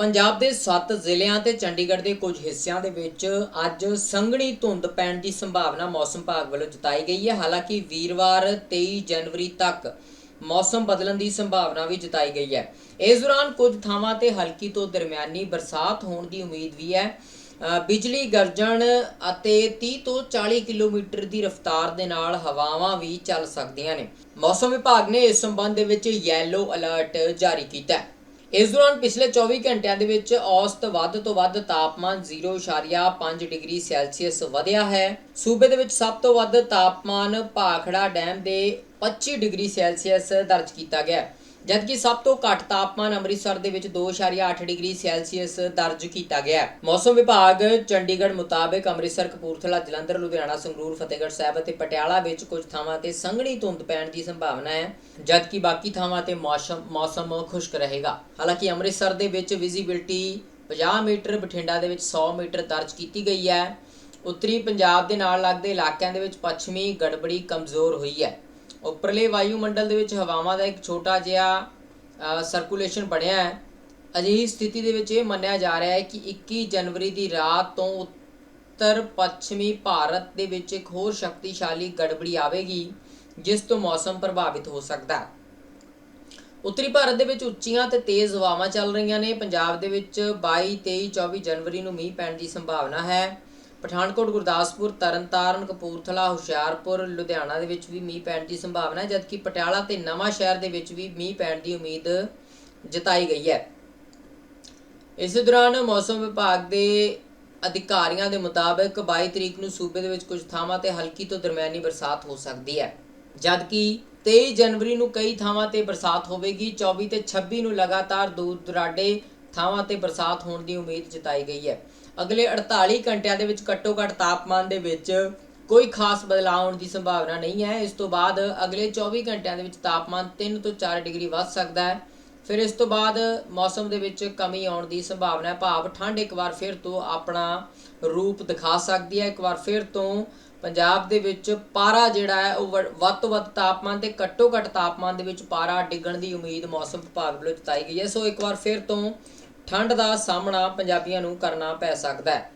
ਪੰਜਾਬ ਦੇ 7 ਜ਼ਿਲ੍ਹਿਆਂ ਤੇ ਚੰਡੀਗੜ੍ਹ ਦੇ ਕੁਝ ਹਿੱਸਿਆਂ ਦੇ ਵਿੱਚ ਅੱਜ ਸੰਘਣੀ ਧੁੰਦ ਪੈਣ ਦੀ ਸੰਭਾਵਨਾ ਮੌਸਮ ਵਿਭਾਗ ਵੱਲੋਂ ਜਤਾਈ ਗਈ ਹੈ। ਹਾਲਾਂਕਿ ਵੀਰਵਾਰ 23 ਜਨਵਰੀ ਤੱਕ ਮੌਸਮ ਬਦਲਣ ਦੀ ਸੰਭਾਵਨਾ ਵੀ ਜਤਾਈ ਗਈ ਹੈ। ਇਸ ਦੌਰਾਨ ਕੁਝ ਥਾਵਾਂ ਤੇ ਹਲਕੀ ਤੋਂ ਦਰਮਿਆਨੀ ਬਰਸਾਤ ਹੋਣ ਦੀ ਉਮੀਦ ਵੀ ਹੈ। ਬਿਜਲੀ ਗਰਜਣ ਅਤੇ 30 ਤੋਂ 40 ਕਿਲੋਮੀਟਰ ਦੀ ਰਫ਼ਤਾਰ ਦੇ ਨਾਲ ਹਵਾਵਾਂ ਵੀ ਚੱਲ ਸਕਦੀਆਂ ਨੇ। ਮੌਸਮ ਵਿਭਾਗ ਨੇ ਇਸ ਸੰਬੰਧ ਦੇ ਵਿੱਚ ਯੈਲੋ ਅਲਰਟ ਜਾਰੀ ਕੀਤਾ ਹੈ। ਇਸ ਦੌਰਾਨ ਪਿਛਲੇ 24 ਘੰਟਿਆਂ ਦੇ ਵਿੱਚ ਔਸਤ ਵੱਧ ਤੋਂ ਵੱਧ ਤਾਪਮਾਨ 0.5 ਡਿਗਰੀ ਸੈਲਸੀਅਸ ਵਧਿਆ ਹੈ। ਸੂਬੇ ਦੇ ਵਿੱਚ ਸਭ ਤੋਂ ਵੱਧ ਤਾਪਮਾਨ ਭਾਖੜਾ ਡੈਮ ਦੇ 25 ਡਿਗਰੀ ਸੈਲਸੀਅਸ ਦਰਜ ਕੀਤਾ ਗਿਆ ਜਦਕਿ ਸਭ ਤੋਂ ਘੱਟ ਤਾਪਮਾਨ ਅੰਮ੍ਰਿਤਸਰ ਦੇ ਵਿੱਚ 2.8 ਡਿਗਰੀ ਸੈਲਸੀਅਸ ਦਰਜ ਕੀਤਾ ਗਿਆ ਮੌਸਮ ਵਿਭਾਗ ਚੰਡੀਗੜ੍ਹ ਮੁਤਾਬਕ ਅੰਮ੍ਰਿਤਸਰ, ਕਪੂਰਥਲਾ, ਜਲੰਧਰ, ਲੁਧਿਆਣਾ, ਸੰਗਰੂਰ, ਫਤਿਹਗੜ੍ਹ ਸਾਹਿਬ ਅਤੇ ਪਟਿਆਲਾ ਵਿੱਚ ਕੁਝ ਥਾਵਾਂ ਤੇ ਸੰਘਣੀ ਧੁੰਦ ਪੈਣ ਦੀ ਸੰਭਾਵਨਾ ਹੈ, ਜਦਕਿ ਬਾਕੀ ਥਾਵਾਂ ਤੇ ਮੌਸਮ ਮੌਸਮ ਖੁਸ਼ਕ ਰਹੇਗਾ। ਹਾਲਾਂਕਿ ਅੰਮ੍ਰਿਤਸਰ ਦੇ ਵਿੱਚ ਵਿਜ਼ਿਬਿਲਟੀ 50 ਮੀਟਰ, ਬਠਿੰਡਾ ਦੇ ਵਿੱਚ 100 ਮੀਟਰ ਦਰਜ ਕੀਤੀ ਗਈ ਹੈ। ਉੱਤਰੀ ਪੰਜਾਬ ਦੇ ਨਾਲ ਲੱਗਦੇ ਇਲਾਕਿਆਂ ਦੇ ਵਿੱਚ ਪੱਛਮੀ ਗੜਬੜੀ ਕਮਜ਼ੋਰ ਹੋਈ ਹੈ। ਉੱਪਰਲੇ ਵਾਯੂਮੰਡਲ ਦੇ ਵਿੱਚ ਹਵਾਵਾਂ ਦਾ ਇੱਕ ਛੋਟਾ ਜਿਹਾ ਸਰਕੂਲੇਸ਼ਨ ਬਣਿਆ ਹੈ। ਅਜਿਹੀ ਸਥਿਤੀ ਦੇ ਵਿੱਚ ਇਹ ਮੰਨਿਆ ਜਾ ਰਿਹਾ ਹੈ ਕਿ 21 ਜਨਵਰੀ ਦੀ ਰਾਤ ਤੋਂ ਉੱਤਰ ਪੱਛਮੀ ਭਾਰਤ ਦੇ ਵਿੱਚ ਇੱਕ ਹੋਰ ਸ਼ਕਤੀਸ਼ਾਲੀ ਗੜਬੜੀ ਆਵੇਗੀ, ਜਿਸ ਤੋਂ ਮੌਸਮ ਪ੍ਰਭਾਵਿਤ ਹੋ ਸਕਦਾ ਹੈ। ਉੱਤਰੀ ਭਾਰਤ ਦੇ ਵਿੱਚ ਉੱਚੀਆਂ ਤੇ ਤੇਜ਼ ਹਵਾਵਾਂ ਚੱਲ ਰਹੀਆਂ ਨੇ। ਪੰਜਾਬ ਦੇ ਵਿੱਚ 22 23 24 ਜਨਵਰੀ ਨੂੰ ਮੀਂਹ ਪੈਣ ਦੀ ਸੰਭਾਵਨਾ ਹੈ। ਪਠਾਨਕੋਟ, ਗੁਰਦਾਸਪੁਰ, ਤਰਨਤਾਰਨ, ਕਪੂਰਥਲਾ, ਹੁਸ਼ਿਆਰਪੁਰ, ਲੁਧਿਆਣਾ ਦੇ ਵਿੱਚ ਵੀ ਮੀਂਹ ਪੈਣ ਦੀ ਸੰਭਾਵਨਾ ਹੈ, ਜਦਕਿ ਪਟਿਆਲਾ ਤੇ ਨਵਾਂ ਸ਼ਹਿਰ ਦੇ ਵਿੱਚ ਵੀ ਮੀਂਹ ਪੈਣ ਦੀ ਉਮੀਦ ਜਤਾਈ ਗਈ ਹੈ। ਇਸ ਦੌਰਾਨ ਮੌਸਮ ਵਿਭਾਗ ਦੇ ਅਧਿਕਾਰੀਆਂ ਦੇ ਮੁਤਾਬਕ 22 ਤਰੀਕ ਨੂੰ ਸੂਬੇ ਦੇ ਵਿੱਚ ਕੁਝ ਥਾਵਾਂ ਤੇ ਹਲਕੀ ਤੋਂ ਦਰਮਿਆਨੀ ਬਰਸਾਤ ਹੋ ਸਕਦੀ ਹੈ। ਜਦਕਿ 23 ਜਨਵਰੀ ਨੂੰ ਕਈ ਥਾਵਾਂ ਤੇ ਬਰਸਾਤ ਹੋਵੇਗੀ 24 ਤੇ 26 ਨੂੰ ਲਗਾਤਾਰ ਦੂਰ ਦੁਰਾਡੇ ਥਾਵਾਂ ਤੇ ਬਰਸਾਤ ਹੋਣ ਦੀ ਉਮੀਦ ਜਤਾਈ ਗਈ ਹੈ। ਅਗਲੇ 48 ਘੰਟਿਆਂ ਦੇ ਵਿੱਚ ਘੱਟੋ ਘੱਟ ਤਾਪਮਾਨ ਦੇ ਵਿੱਚ ਕੋਈ ਖਾਸ ਬਦਲਾਅ ਆਉਣ ਦੀ ਸੰਭਾਵਨਾ ਨਹੀਂ ਹੈ। ਇਸ ਤੋਂ ਬਾਅਦ ਅਗਲੇ 24 ਘੰਟਿਆਂ ਦੇ ਵਿੱਚ ਤਾਪਮਾਨ 3 ਤੋਂ 4 ਡਿਗਰੀ ਵੱਧ ਸਕਦਾ ਹੈ। ਫਿਰ ਇਸ ਤੋਂ ਬਾਅਦ ਮੌਸਮ ਦੇ ਵਿੱਚ ਕਮੀ ਆਉਣ ਦੀ ਸੰਭਾਵਨਾ ਹੈ। ਭਾਵ ਠੰਡ ਇੱਕ ਵਾਰ ਫਿਰ ਤੋਂ ਆਪਣਾ ਰੂਪ ਦਿਖਾ ਸਕਦੀ ਹੈ। ਇੱਕ ਵਾਰ ਫਿਰ ਤੋਂ ਪੰਜਾਬ ਦੇ ਵਿੱਚ ਪਾਰਾ ਜਿਹੜਾ ਹੈ, ਉਹ ਵ- ਵੱਧ ਤੋਂ ਵੱਧ ਤਾਪਮਾਨ ਤੇ ਘੱਟੋ ਘੱਟ ਤਾਪਮਾਨ ਦੇ ਵਿੱਚ ਪਾਰਾ ਡਿੱਗਣ ਦੀ ਉਮੀਦ ਮੌਸਮ ਵਿਭਾਗ ਵੱਲੋਂ ਜਤਾਈ ਗਈ ਹੈ। ਸੋ ਇੱਕ ਵਾਰ ਫਿਰ ਤੋਂ ਠੰਡ ਦਾ ਸਾਹਮਣਾ ਪੰਜਾਬੀਆਂ ਨੂੰ ਕਰਨਾ ਪੈ ਸਕਦਾ ਹੈ।